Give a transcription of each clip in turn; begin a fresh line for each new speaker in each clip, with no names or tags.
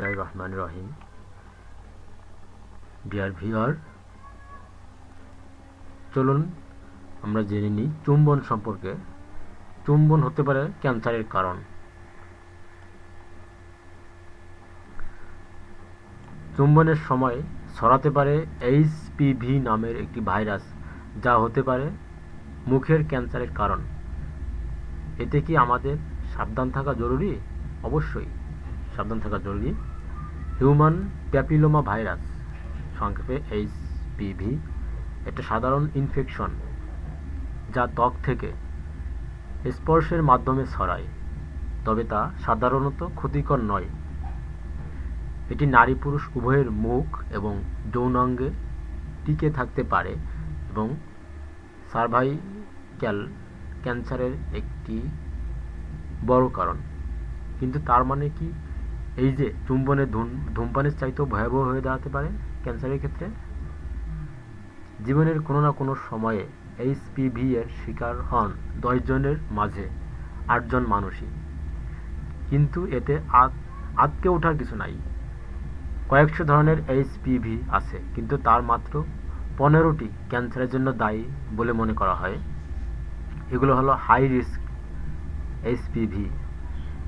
বিসমিল্লাহির রহমান রহিম deer viewer চলুন আমরা জেনে নিই চুম্বন সম্পর্কে। চুম্বন হতে পারে ক্যান্সারের কারণ। চুম্বনের সময় ছড়াতে পারে এইচপিভি নামের একটি ভাইরাস, যা হতে পারে মুখের ক্যান্সারের কারণ। এতে কি আমাদের সাবধান থাকা জরুরি? অবশ্যই সাবধান থাকা জরুরি। হিউম্যান প্যাপিলোমা ভাইরাস, সংক্ষেপে এইচপিভি, একটা সাধারণ ইনফেকশন যা ত্বক থেকে স্পর্শের মাধ্যমে ছড়ায়, তবে তা সাধারণত ক্ষতিকর নয়। এটি নারী পুরুষ উভয়ের মুখ এবং যৌনাঙ্গে টিকে থাকতে পারে এবং সার্ভাইক্যাল ক্যান্সারের একটি বড় কারণ। কিন্তু তার মানে কি? এই যে চুম্বনে ধূমপানের চাইতেও ভয়াবহ হয়ে দাঁড়াতে পারে ক্যান্সারের ক্ষেত্রে? জীবনের কোনো না কোনো সময়ে এইচপিভি এর শিকার হন দশজনের মাঝে আটজন মানুষই। কিন্তু এতে আতকে ওঠার কিছু নাই। কয়েকশো ধরনের এইচপিভি আছে, কিন্তু তার মাত্র পনেরোটি ক্যান্সারের জন্য দায়ী বলে মনে করা হয়। এগুলো হলো হাই রিস্ক এইচপিভি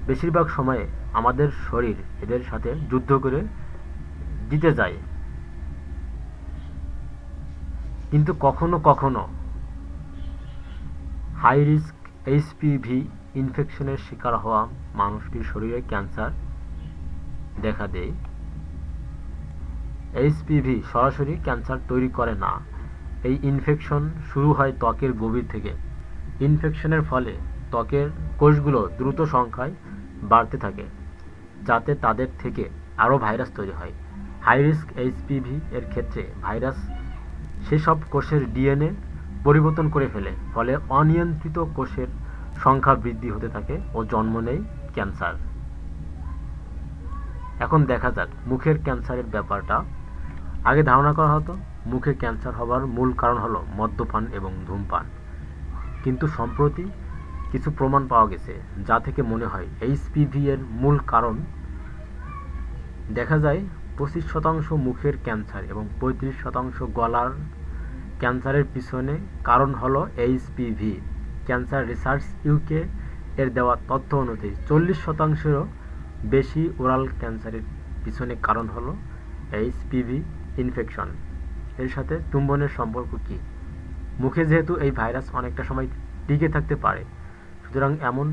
বেশিরভাগ সময়ে আমাদের শরীর এদের সাথে যুদ্ধ করে জিতে যায়। কিন্তু কখনো কখনো হাই রিস্ক এইচপিভি ইনফেকশনের শিকার হওয়া মানুষটির শরীরে ক্যান্সার দেখা দেয়। এইচপিভি সরাসরি ক্যান্সার তৈরি করে না। এই ইনফেকশন শুরু হয় ত্বকের গভীর থেকে। ইনফেকশনের ফলে ত্বকের কোষগুলো দ্রুত সংখ্যায় বাড়তে থাকে, যাতে তাদের থেকে আরও ভাইরাস তৈরি হয়। হাই রিস্ক এইচপিভি এর ক্ষেত্রে ভাইরাস সেসব কোষের ডিএনএ পরিবর্তন করে ফেলে, ফলে অনিয়ন্ত্রিত কোষের সংখ্যা বৃদ্ধি হতে থাকে ও জন্ম নেয় ক্যান্সার। এখন দেখা যাক মুখের ক্যান্সারের ব্যাপারটা। আগে ধারণা করা হতো মুখে ক্যান্সার হবার মূল কারণ হলো মদ্যপান এবং ধূমপান। কিন্তু সম্প্রতি কিছু প্রমাণ পাওয়া গেছে, যা থেকে মনে হয় এইচপিভি এর মূল কারণ। দেখা যায়, পঁচিশ শতাংশ মুখের ক্যান্সার এবং পঁয়ত্রিশ শতাংশ গলার ক্যান্সারের পিছনে কারণ হলো এইচপিভি ক্যান্সার রিসার্চ ইউকে এর দেওয়া তথ্য অনুযায়ী, চল্লিশ শতাংশেরও বেশি ওরাল ক্যান্সারের পিছনে কারণ হলো এইচপিভি ইনফেকশন এর সাথে চুম্বনের সম্পর্ক কি? মুখে যেহেতু এই ভাইরাস অনেকটা সময় টিকে থাকতে পারে সুতরাং এমন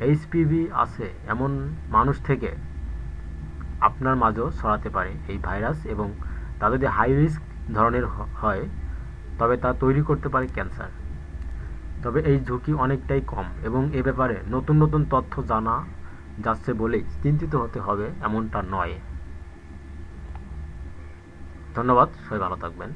এইচপিভি আছে, এমন মানুষ থেকে আপনার মাঝেও ছড়াতে পারে এই ভাইরাস এবং তা যদি হাই রিস্ক ধরনের হয়, তবে তা তৈরি করতে পারে ক্যান্সার তবে এই ঝুঁকি অনেকটাই কম এবং এ ব্যাপারে নতুন নতুন তথ্য জানা যাচ্ছে বলেই চিন্তিত হতে হবে, এমনটা নয়। ধন্যবাদ, সবাই ভালো থাকবেন।